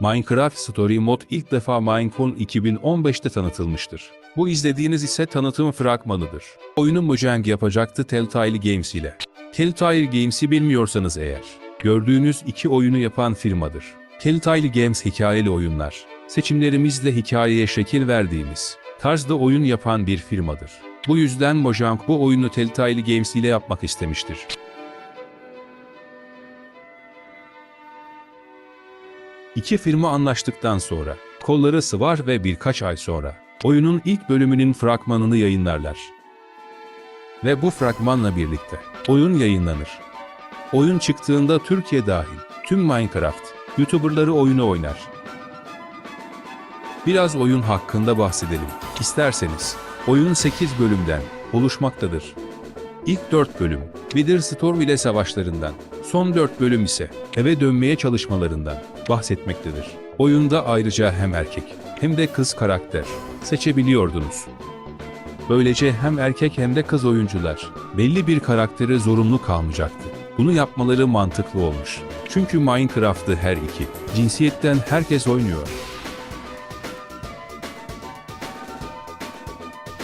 Minecraft Story Mode ilk defa Minecon 2015'te tanıtılmıştır. Bu izlediğiniz ise tanıtım fragmanıdır. Oyunu Mojang yapacaktı Telltale Games ile. Telltale Games'i bilmiyorsanız eğer, gördüğünüz iki oyunu yapan firmadır. Telltale Games hikayeli oyunlar, seçimlerimizle hikayeye şekil verdiğimiz, tarzda oyun yapan bir firmadır. Bu yüzden Mojang bu oyunu Telltale Games ile yapmak istemiştir. İki firma anlaştıktan sonra, kolları sıvar ve birkaç ay sonra, oyunun ilk bölümünün fragmanını yayınlarlar. Ve bu fragmanla birlikte, oyun yayınlanır. Oyun çıktığında Türkiye dahil, tüm Minecraft, YouTuberları oyunu oynar. Biraz oyun hakkında bahsedelim. İsterseniz, oyun 8 bölümden oluşmaktadır. İlk 4 bölüm, Witherstorm ile savaşlarından, son 4 bölüm ise eve dönmeye çalışmalarından bahsetmektedir. Oyunda ayrıca hem erkek hem de kız karakter seçebiliyordunuz. Böylece hem erkek hem de kız oyuncular belli bir karaktere zorunlu kalmayacaktı. Bunu yapmaları mantıklı olmuş. Çünkü Minecraft'ı her iki cinsiyetten herkes oynuyor.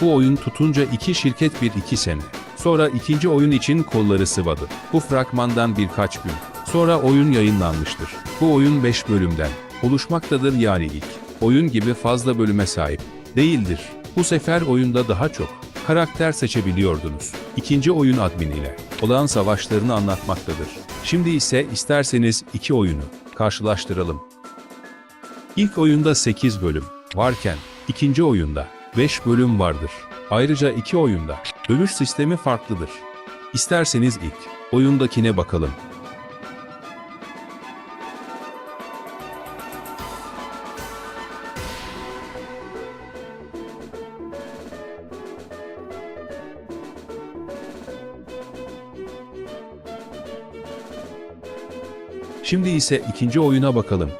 Bu oyun tutunca iki şirket bir iki sene. Sonra ikinci oyun için kolları sıvadı. Bu fragmandan birkaç gün. Sonra oyun yayınlanmıştır. Bu oyun 5 bölümden oluşmaktadır yani ilk. Oyun gibi fazla bölüme sahip değildir. Bu sefer oyunda daha çok karakter seçebiliyordunuz. İkinci oyun admin ile olan savaşlarını anlatmaktadır. Şimdi ise isterseniz iki oyunu karşılaştıralım. İlk oyunda 8 bölüm varken ikinci oyunda 5 bölüm vardır. Ayrıca iki oyunda dövüş sistemi farklıdır. İsterseniz ilk oyundakine bakalım. Şimdi ise ikinci oyuna bakalım.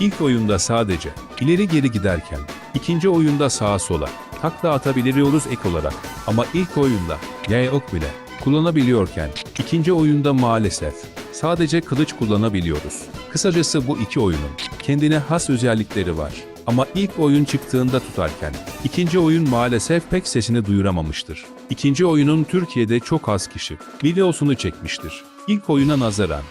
İlk oyunda sadece ileri geri giderken, ikinci oyunda sağa sola takla atabiliyoruz ek olarak. Ama ilk oyunda yay ok bile kullanabiliyorken, ikinci oyunda maalesef sadece kılıç kullanabiliyoruz. Kısacası bu iki oyunun kendine has özellikleri var. Ama ilk oyun çıktığında tutarken, ikinci oyun maalesef pek sesini duyuramamıştır. İkinci oyunun Türkiye'de çok az kişi videosunu çekmiştir. İlk oyuna nazaran,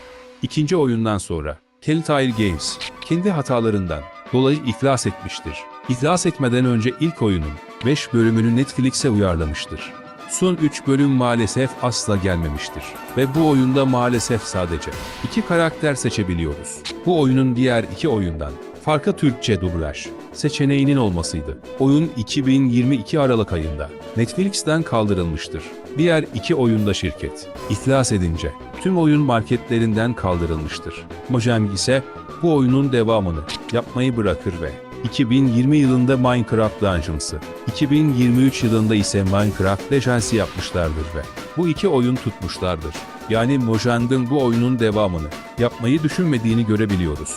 ikinci oyundan sonra Telltale Games kendi hatalarından dolayı iflas etmiştir. İflas etmeden önce ilk oyunun 5 bölümünü Netflix'e uyarlamıştır. Son 3 bölüm maalesef asla gelmemiştir. Ve bu oyunda maalesef sadece iki karakter seçebiliyoruz. Bu oyunun diğer iki oyundan farkı Türkçe dublaj seçeneğinin olmasıydı. Oyun 2022 Aralık ayında Netflix'ten kaldırılmıştır. Diğer iki oyunda şirket iflas edince tüm oyun marketlerinden kaldırılmıştır. Mojang ise bu oyunun devamını yapmayı bırakır ve 2020 yılında Minecraft Dungeons'ı, 2023 yılında ise Minecraft Legends'i yapmışlardır ve bu iki oyun tutmuşlardır. Yani Mojang'ın bu oyunun devamını yapmayı düşünmediğini görebiliyoruz.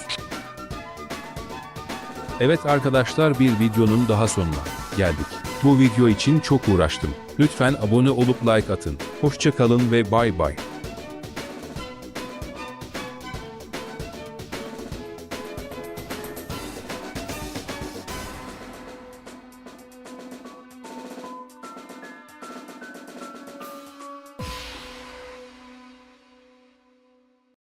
Evet arkadaşlar bir videonun daha sonuna geldik. Bu video için çok uğraştım. Lütfen abone olup like atın. Hoşçakalın ve bay bay.